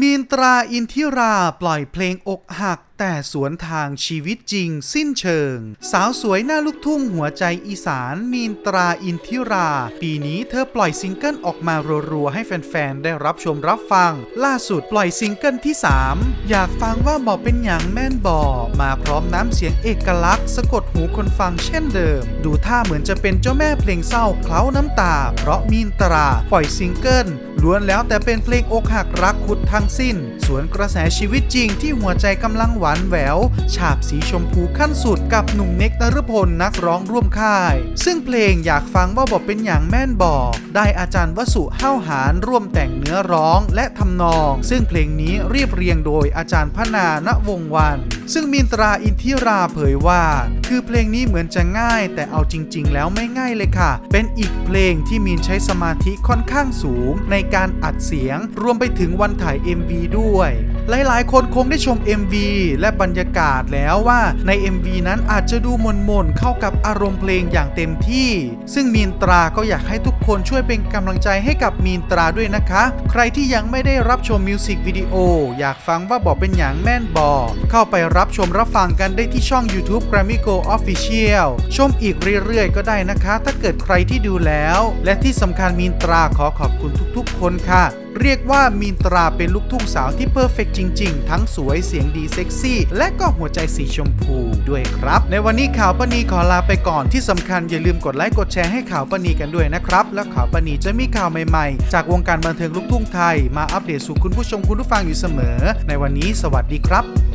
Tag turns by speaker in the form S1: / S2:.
S1: มีนตราอินทิราปล่อยเพลงอกหัก แต่สวนทางชีวิตจริงสิ้นเชิง สาวสวยหน้าลูกทุ่งหัวใจอีสานมีนตราอินทิรา ปีนี้เธอปล่อยซิงเกิลออกมารัวๆให้แฟนๆ ได้รับชมรับฟัง ล่าสุดปล่อยซิงเกิลที่ 3 อยากฟังว่าบอกเป็นอย่างแม่นบ่อมาพร้อมน้ำเสียงเอกลักษณ์ สะกดหูคนฟังเช่นเดิม ดูท่าเหมือนจะเป็นเจ้าแม่เพลงเศร้าเคล้าน้ำตา เพราะมีนตราปล่อยซิงเกิลล้วนแล้วแต่เป็นเพลงอกหักรักคุดทั้งสิ้น สวนกระแสชีวิตจริงที่หัวใจกำลังหวานแหวว ฉาบสีชมพูขั้นสุดกับหนุ่มเน็กนฤพลนักร้องร่วมค่าย ซึ่งเพลงอยากฟังว่าบอกเป็นอย่างแม่นบอก ได้อาจารย์วสุห้าวหารร่วมแต่งเนื้อร้องและทำนอง ซึ่งเพลงนี้เรียบเรียงโดยอาจารย์พนา ณวงวัน ซึ่งมินตราอินทิราเผยว่า คือเพลงนี้เหมือนจะง่าย แต่เอาจริง ๆ แล้วไม่ง่ายเลยค่ะ เป็นอีกเพลงที่มีนใช้สมาธิค่อนข้างสูง ในการอัดเสียง รวมไปถึงวันถ่าย MV ด้วย หลายๆ คนคงได้ชม MV และบรรยากาศแล้วว่าใน MV นั้นอาจจะดูมนๆเข้ากับอารมณ์เพลงอย่างเต็มที่ ซึ่งมีนตราก็อยากให้ทุกคนช่วยเป็นกำลังใจให้กับมีนตราด้วยนะคะ ใครที่ยังไม่ได้รับชมมิวสิกวิดีโออยากฟังว่าบอกเป็นอย่างแม่นบอเข้าไปรับชมรับฟังกันได้ที่ช่อง YouTube Grammy Go Official ชมอีกเรื่อยๆ ก็ได้นะคะ ถ้าเกิดใครที่ดูแล้ว และที่สำคัญมีนตราขอขอบคุณทุกๆ คนค่ะเรียกว่ามีนตราเป็นลูกทุ่งสาวที่เพอร์เฟกจริง ๆ ทั้งสวยเสียงดีเซ็กซี่ และก็หัวใจสีชมพูด้วยครับ ในวันนี้ข่าวปณีขอลาไปก่อนที่สำคัญอย่าลืมกดไลค์กดแชร์ให้ข่าวปณีกันด้วยนะครับ และข่าวปณีจะมีข่าวใหม่ๆ จากวงการบันเทิงลูกทุ่งไทย มาอัปเดตสู่คุณผู้ชมคุณผู้ฟังอยู่เสมอ ในวันนี้สวัสดีครับ